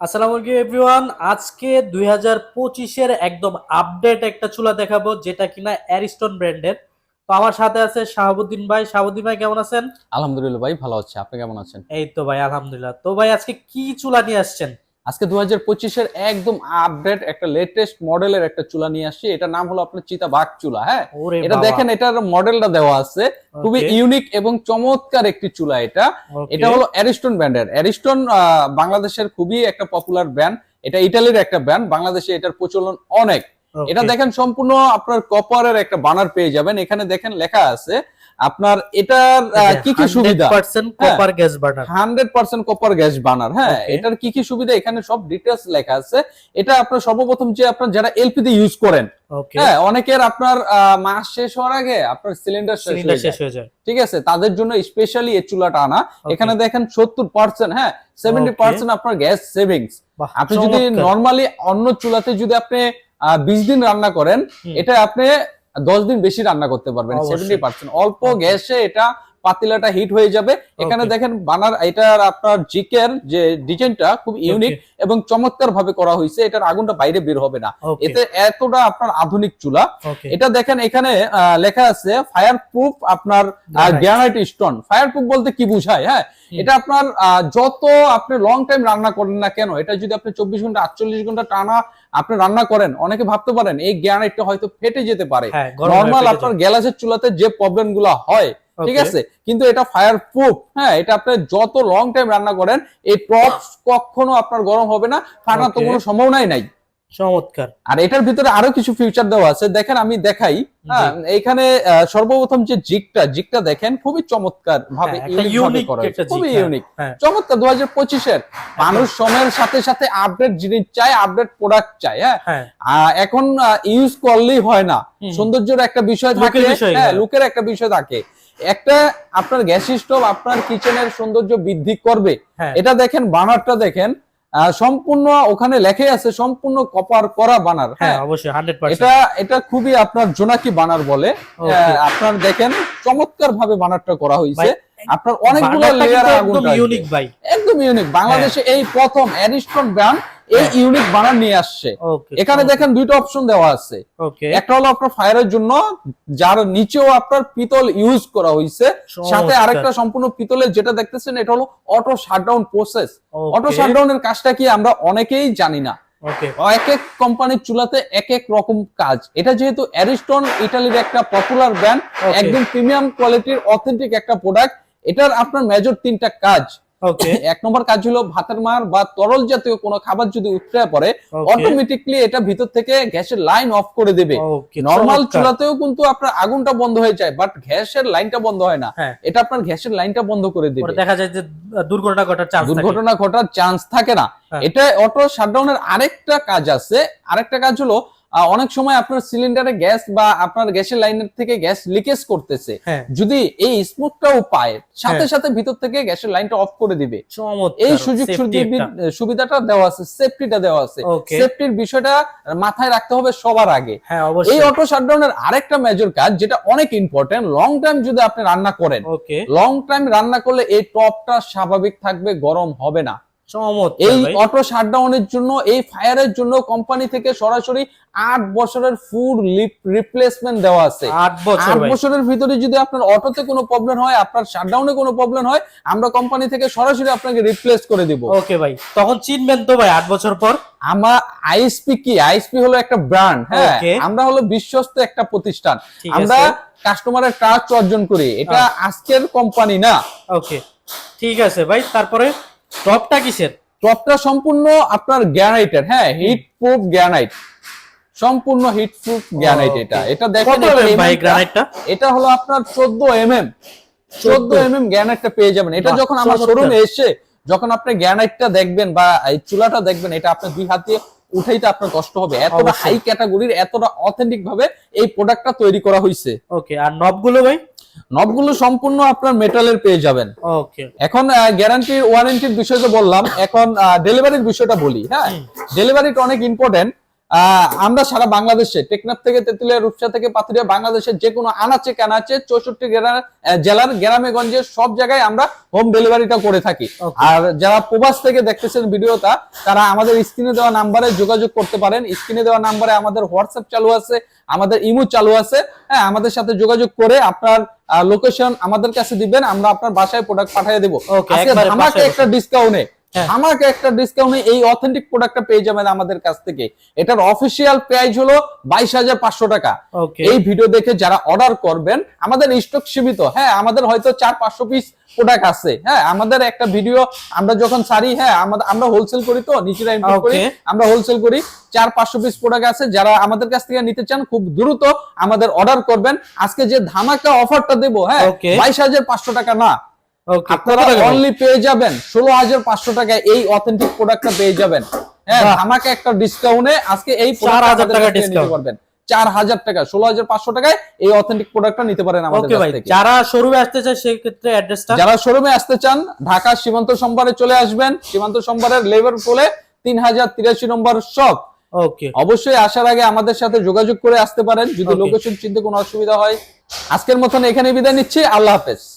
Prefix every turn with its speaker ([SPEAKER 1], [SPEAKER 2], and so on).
[SPEAKER 1] আসসালামু আলাইকুম এভরিওয়ান। আজকে দুই হাজার পঁচিশের একদম আপডেট একটা চুলা দেখাবো যেটা কিনা অ্যারিস্টন ব্র্যান্ডের তো আমার সাথে আছে শাহাবুদ্দিন ভাই। শাহাবুদ্দিন ভাই কেমন আছেন?
[SPEAKER 2] আলহামদুলিল্লাহ ভাই ভালো আছে। আপনি কেমন আছেন?
[SPEAKER 1] এই তো ভাই আলহামদুলিল্লাহ। তো ভাই আজকে কি চুলা নিয়ে আসছেন?
[SPEAKER 2] আজকে দু হাজার পঁচিশের একদম আপডেট একটা লেটেস্ট মডেলের একটা চুলা নিয়ে আসছি। এটার নাম হলো আপনার চিতা বাঘ চুলা হ্যাঁ? এটা দেখেন এটার মডেলটা দেওয়া আছে। খুবই ইউনিক এবং চমৎকার একটি চুলা এটা। এটা হলো অ্যারিস্টন ব্র্যান্ডের অ্যারিস্টন বাংলাদেশের খুবই একটা পপুলার ব্র্যান্ড এটা ইটালির একটা ব্র্যান্ড বাংলাদেশে এটার প্রচলন অনেক। এটা দেখেন সম্পূর্ণ আপনার কপারের একটা বানার পেয়ে যাবেন। এখানে দেখেন লেখা আছে আপনার এটার কি কি সুবিধা?
[SPEAKER 1] 100% copper gas burner
[SPEAKER 2] hundred percent copper gas burner হ্যাঁ। এটার কি কি সুবিধা? এখানে সব ডিটেলস লেখা আছে। এটা আপনার সর্বপ্রথম যে আপনার যারা এলপি দিয়ে ইউজ করেন হ্যাঁ অনেকের আপনার মাস শেষ হওয়ার আগে আপনার সিলিন্ডার শেষ হয়ে যায়। ঠিক আছে? তাদের জন্য স্পেশালি এই চুলাটা আনা। এখানে দেখেন সত্তর পার্সেন্ট হ্যাঁ সেভেন্টি পার্সেন্ট আপনার গ্যাস সেভিংস আপনি যদি। নর্মালি অন্য চুলাতে যদি আপনি বিশ দিন রান্না করেন এটা আপনি দশ দিন বেশি রান্না করতে পারবেন। সেভেন্টি পার্সেন্ট অল্প গ্যাসে এটা পাতিলাটা হিট হয়ে যাবে। এখানে দেখেন বানার এটার আপনার জিকের যে ডিজাইনটা খুব ইউনিক এবং চমৎকার ভাবে করা হয়েছে। এটার আগুনটা বাইরে বের হবে না। এতে এতটা আপনার আধুনিক চুলা। এটা দেখেন এখানে লেখা আছে ফায়ার প্রুফ আপনার গ্রানাইট স্টোন ফায়ার প্রুফ বলতে কি বুঝায় হ্যাঁ? এটা আপনার আহ, যত আপনি লং টাইম রান্না করেন না কেন এটা যদি আপনি চব্বিশ ঘণ্টা আটচল্লিশ ঘণ্টা টানা আপনি রান্না করেন অনেকে ভাবতে পারেন এই গ্রানাইটটা হয়তো ফেটে যেতে পারে।
[SPEAKER 1] গরম হয়ে
[SPEAKER 2] নর্মাল আপনার গ্যালাসের চুলাতে যে প্রবলেমগুলো হয় ঠিক আছে? কিন্তু এটা ফায়ার প্রুফ হ্যাঁ? এটা আপনি যত লং টাইম রান্না করেন এই টপ কখনো আপনার গরম হবে না ফাটার তো কোনো সম্ভাবনাই নাই।
[SPEAKER 1] চমৎকার।
[SPEAKER 2] আর এটার ভিতরে আরও কিছু ফিউচার দেওয়া আছে দেখেন আমি দেখাই হ্যাঁ? এইখানে আহ, সর্বপ্রথম যে জিগটা জিগটা দেখেন খুবই চমৎকার ভাবে
[SPEAKER 1] হ্যাঁ,
[SPEAKER 2] ভাবে
[SPEAKER 1] ইউনিক
[SPEAKER 2] করা খুবই
[SPEAKER 1] হ্যাঁ,
[SPEAKER 2] ইউনিক
[SPEAKER 1] হ্যাঁ।
[SPEAKER 2] চমৎকার দু হাজার পঁচিশের মানুষ সময়ের সাথে সাথে আপডেট জিনিস চায় আপডেট প্রোডাক্ট চায় হ্যাঁ?
[SPEAKER 1] হ্যাঁ।
[SPEAKER 2] এখন ইউজ করলেই হয় না। সৌন্দর্যের একটা বিষয় থাকে হ্যাঁ
[SPEAKER 1] হ্যাঁ।
[SPEAKER 2] লুকের একটা বিষয় থাকে। একটা আপনার গ্যাস স্টোভ আপনার কিচেনের সৌন্দর্য বৃদ্ধি করবে।
[SPEAKER 1] হ্যাঁ।
[SPEAKER 2] এটা দেখেন বানারটা দেখেন সম্পূর্ণ ওখানে লেখে আছে সম্পূর্ণ কপার করা বানার
[SPEAKER 1] হ্যাঁ
[SPEAKER 2] হ্যাঁ?
[SPEAKER 1] অবশ্যই
[SPEAKER 2] এটা এটা খুবই আপনার জোনাকি বানার বলে। আপনার দেখেন চমৎকার ভাবে বানারটা করা হয়েছে। আপনার অনেকগুলো লেয়ার আগুন
[SPEAKER 1] একদম ইউনিক ভাই।
[SPEAKER 2] একদম ইউনিক বাংলাদেশে এই প্রথম অ্যারিস্টন ব্র্যান্ড এই
[SPEAKER 1] হ্যাঁ।
[SPEAKER 2] ইউনিক বানার নিয়ে আসছে। এখানে দেখেন দুইটা অপশন দেওয়া আছে। একটা হলো আপনার ফায়ারের জন্য যার নিচেও আপনার পিতল ইউজ করা হয়েছে সাথে আরেকটা সম্পূর্ণ পিতলের যেটা দেখতেছেন এটা হলো অটো শাটডাউন প্রসেস অটো শাটডাউনের কাজটা কি আমরা অনেকেই জানি না। এক এক কোম্পানির চুলাতে এক এক রকম কাজ। এটা যেহেতু অ্যারিস্টন ইটালির একটা পপুলার ব্র্যান্ড একদম প্রিমিয়াম কোয়ালিটির অথেন্টিক একটা প্রোডাক্ট এটার আপনার মেজর তিনটা কাজ।
[SPEAKER 1] ওকে
[SPEAKER 2] এক নম্বর কাজ হলো ভাতের মার বা তরল জাতীয় কোনো খাবার যদি উঠতে পড়ে অটোমেটিকলি এটা ভিতর থেকে গ্যাসের লাইন অফ করে দেবে। নর্মাল চুলাতেও কিন্তু আপনার আগুনটা বন্ধ হয়ে যায় বাট গ্যাসের লাইনটা বন্ধ হয় না।
[SPEAKER 1] হ্যাঁ।
[SPEAKER 2] এটা আপনার গ্যাসের লাইনটা বন্ধ করে দিবে।
[SPEAKER 1] দেখা যায় যে দুর্ঘটনা ঘটার চান্স
[SPEAKER 2] দুর্ঘটনা ঘটার চান্স থাকে না।
[SPEAKER 1] হ্যাঁ।
[SPEAKER 2] এটা অটো শাটডাউনের আরেকটা কাজ আছে। আরেকটা কাজ হলো অনেক সময় আপনার সিলিন্ডারে গ্যাস বা আপনার গ্যাসের লাইনের থেকে গ্যাস লিকেজ করতেছে।
[SPEAKER 1] হ্যাঁ।
[SPEAKER 2] যদি এই স্মোকটাও পায় সাথে
[SPEAKER 1] হ্যাঁ।
[SPEAKER 2] সাথে ভিতর থেকে গ্যাসের লাইনটা অফ করে দিবে। এই সুযোগ। সুবিধাটা দেওয়া আছে সেফটিটা দেওয়া আছে। সেফটির বিষয়টা মাথায় রাখতে হবে সবার আগে।
[SPEAKER 1] হ্যাঁ
[SPEAKER 2] এই অটো শাটডাউনের আরেকটা মেজর কাজ যেটা অনেক ইম্পর্টেন্ট লং টাইম যদি আপনি রান্না করেন লং টাইম রান্না করলে এই টপটা স্বাভাবিক থাকবে গরম হবে না। এই। অটো শাটডাউনের জন্য এই ফায়ারের জন্য কোম্পানি থেকে সরাসরি আট বছরের ফুড রিপ্লেসমেন্ট দেওয়া আছে।
[SPEAKER 1] আট
[SPEAKER 2] বছরের ভিতরে যদি আপনার অটোতে কোনো প্রবলেম হয় আপনার শাটডাউনে কোনো প্রবলেম হয় আমরা কোম্পানি থেকে সরাসরি আপনাকে রিপ্লেস করে দিব।
[SPEAKER 1] ওকে ভাই। তখন চিনবেন তো ভাই আট বছর পর?
[SPEAKER 2] আমার আইএসপি কি? আইএসপি হলো একটা ব্র্যান্ড হ্যাঁ? আমরা হলো বিশ্বস্ত একটা প্রতিষ্ঠান। আমরা কাস্টমারের ট্রাস্ট অর্জন করি। এটা। আজকের কোম্পানি না।
[SPEAKER 1] ওকে ঠিক আছে ভাই তারপরে? টপটা কিসের?
[SPEAKER 2] টপটা সম্পূর্ণ আপনার গ্যানাইটের হ্যাঁ হিট প্রুফ গ্যানাইট সম্পূর্ণ হিট প্রুফ
[SPEAKER 1] গ্যানাইট
[SPEAKER 2] এটা। এটা দেখেন এটা
[SPEAKER 1] ভাই গ্রানাইটটা
[SPEAKER 2] এটা হলো আপনার 14 এমএম 14 এমএম গ্যানাইটটা পেয়ে যাবেন। এটা যখন আমার। শোরুমে এসে যখন আপনি গ্রানাইটটা দেখবেন বা এই চুলাটা দেখবেন এটা আপনি দুই হাত দিয়ে উঠাইতে আপনার কষ্ট হবে। এতটা। হাই ক্যাটাগরির এতটা অথেন্টিক ভাবে এই প্রোডাক্টটা তৈরি করা হয়েছে
[SPEAKER 1] ওকে আর নবগুলো ভাই?
[SPEAKER 2] নবগুলো সম্পূর্ণ আপনার মেটালের পেয়ে যাবেন।
[SPEAKER 1] ওকে
[SPEAKER 2] এখন গ্যারান্টি ওয়ারেন্টির বিষয় তো বললাম। এখন ডেলিভারির বিষয়টা বলি হ্যাঁ? ডেলিভারিটা অনেক ইম্পর্টেন্ট আমরা সারা বাংলাদেশে টেকনাফ থেকে তেতুলিয়া রূপসা থেকে পাথুরিয়া বাংলাদেশের যে কোনো আনাচে কানাচে চৌষট্টি জেলার জেলার গ্রামে গঞ্জে সব জায়গায় আমরা হোম ডেলিভারিটা করে থাকি। আর যারা প্রবাস থেকে দেখতেছেন ভিডিওটা তারা আমাদের স্ক্রিনে দেওয়া নাম্বারে যোগাযোগ করতে পারেন। স্ক্রিনে দেওয়া নাম্বারে আমাদের হোয়াটসঅ্যাপ চালু আছে আমাদের ইমো চালু আছে। হ্যাঁ আমাদের সাথে যোগাযোগ করে আপনার লোকেশন আমাদের কাছে দিবেন আমরা আপনার বাসায় প্রোডাক্ট পাঠিয়ে দেবো।
[SPEAKER 1] বাসায়
[SPEAKER 2] একটা ডিসকাউন্টে। আমাকে একটা ডিসকাউন্টে এই অথেন্টিক প্রোডাক্টটা পেয়ে যাবেন আমাদের কাছ থেকে। এটার অফিসিয়াল প্রাইস হলো বাইশ হাজার পাঁচশো টাকা। এই ভিডিও দেখে যারা অর্ডার করবেন আমাদের স্টক সীমিত। হ্যাঁ আমাদের হয়তো চার পাঁচশো পিস প্রোডাক্ট আছে। হ্যাঁ আমাদের একটা ভিডিও আমরা যখন সারি হ্যাঁ আমাদের আমরা হোলসেল করি তো নিজেরা ইম্পোর্ট করি আমরা হোলসেল করি চার পাঁচশো পিস প্রোডাক্ট আছে। যারা আমাদের কাছ থেকে নিতে চান খুব দ্রুত আমাদের অর্ডার করবেন। আজকে যে ধামাকা অফারটা দেবো হ্যাঁ. বাইশ হাজার পাঁচশো টাকা না আপনারা অনলি পেয়ে যাবেন ষোলো হাজার পাঁচশো টাকায় এই অথেন্টিক প্রোডাক্টটা পেয়ে যাবেন। হ্যাঁ আমাকে একটা ডিসকাউন্টে আজকে এই
[SPEAKER 1] 4,000 টাকা
[SPEAKER 2] নিতে
[SPEAKER 1] discount।
[SPEAKER 2] পারবেন। চার হাজার টাকা ষোলো হাজার পাঁচশো টাকায় এই অথেন্টিক প্রোডাক্টটা নিতে পারেন আমাদের কাছ থেকে।
[SPEAKER 1] যারা শোরুমে আসতে চায় সেই ক্ষেত্রে অ্যাড্রেসটা
[SPEAKER 2] যারা শোরুমে আসতে চান ঢাকা সীমান্ত সম্বারে চলে আসবেন। সীমান্ত সম্বারের লেবার ফলে তিন হাজার তিরাশি নম্বর শপ
[SPEAKER 1] ওকে
[SPEAKER 2] অবশ্যই আসার আগে আমাদের সাথে যোগাযোগ করে আসতে পারেন। যদি লোকেশন চিনতে কোনো অসুবিধা হয়। আজকের মতন এখানে বিদায় নিচ্ছি। আল্লাহ হাফেজ।